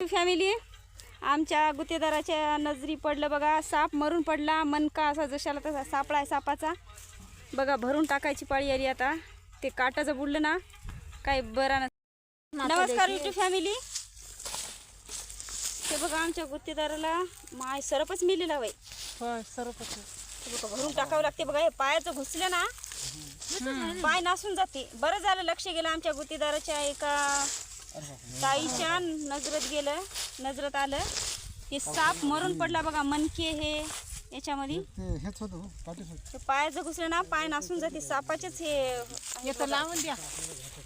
Family आमच्या गुत्तेदाराच्या नजरी पडलं बघा साप मरून पडला मनका असा जशाला तसा सापळा आहे सापाचा. बघा भरून टाकायची पाळी आली आता. ते काटाचं बुडलं ना काही बरा न नमस्कार युट्यूब फॅमिली ते बघा आमच्या गुत्तेदाराला माय सरपच मिलेला बाई. बघा, भरून टाकावं लागते बघा हे पायाचं घुसलं ना. पाय नासून जाते. बरं झालं लक्ष गेलं आमच्या गुत्तेदाराच्या एका ताईच्या नजरत गेलं नजरत आलं. हे साप मरून पडला बघा मनके हे याच्यामध्ये. ते हेच होतं ते पायाचं घुसलं ना पाय नासून जाते. सापाचेच हे लावून द्या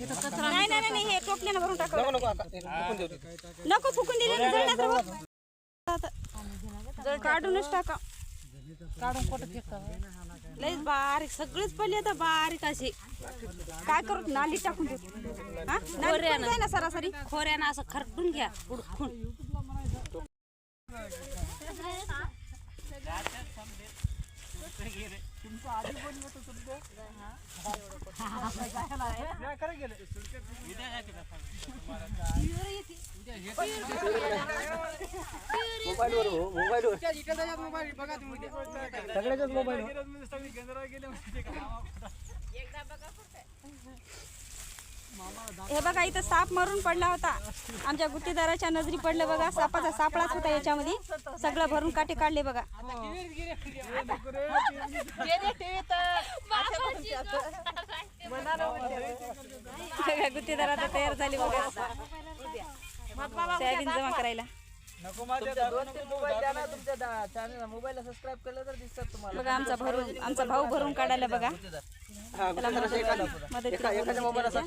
नाही नाही नाही, नाही हे टोपल्यानं भरून टाकावं नको फुकून दिले काढूनच टाका. काढून कुठं फेकावं लयच बारीक सगळेच पडले आता बारीक असे. काय करू नाली टाकून देऊ. हा? पण जाय ना सरासरी. खोऱ्यानं असं खरडून घ्या उडकून सगळ्याच्याच मोबाईल हे. बघा इथं साप मरून पडला होता. आमच्या गुत्तेदाराच्या नजरी पडलं बघा सापाचा सापळाच होता याच्यामध्ये. सगळं भरून काटे काढले बघा. बघा, गुत्तेदार आता तयार झाले बघा. सोयाबीन जमा करायला. बघा आमचा भरून आमचा भाऊ भरून काढायला बघा. त्याला मदत- मदतीला बोलवून घेतलं.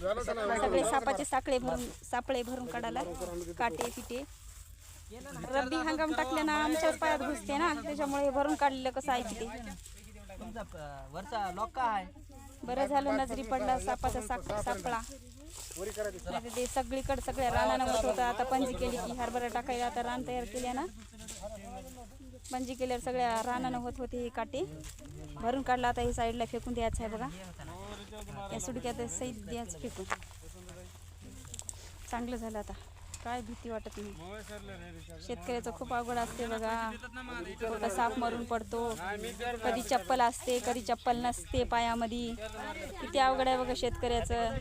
सगळे सापाचे साखळे भरून सापळे भरून काढायला. काटे पिटे रब्बी हंगाम टाकले ना आमच्याच पायात घुसते ना. त्याच्यामुळे हे भरून काढलेलं कसं आहे की ते वरचा लॉक का आहे? बरं झालं नजरी पडला सापाचा साप सापळा नाहीतर ते सगळीकडे सगळ्या रानानं होत होतं. आता पंजी केली की हरभरा टाकायला आता रान तयार केल्या ना. पंजी केल्यावर सगळ्या रानानं होत होते हे काटे भरून काढला आता हे साईडला फेकून द्यायचं आहे बघा. या सुडक्यात सैद द्यायचं फेकून. चांगलं झालं आता. काय भीती वाटत नाही. शेतकऱ्याचं खूप अवघड असते बघा. कुठं साप मरून पडतो. कधी चप्पल असते कधी चप्पल नसते पायामध्ये. किती अवघड आहे बघा शेतकऱ्याचं.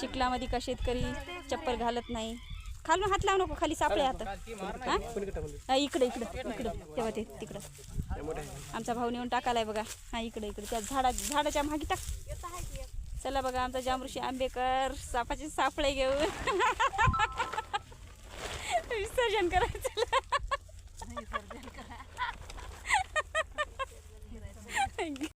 चिखलामध्ये का शेतकरी चप्पल घालत नाही. खालून हात लावू नको खाली सापळे हात. इकडं इकडं इकडं. तेव्हा ते तिकडं. आमचा भाऊ नेऊन टाकालाय बघा. हा इकडं इकडं. त्या झाडा झाडाच्या मागे टाक. चला बघा आमचा जांभृषी आंबेकर सापाचे सापळे घेऊन. विसर्जन करायचं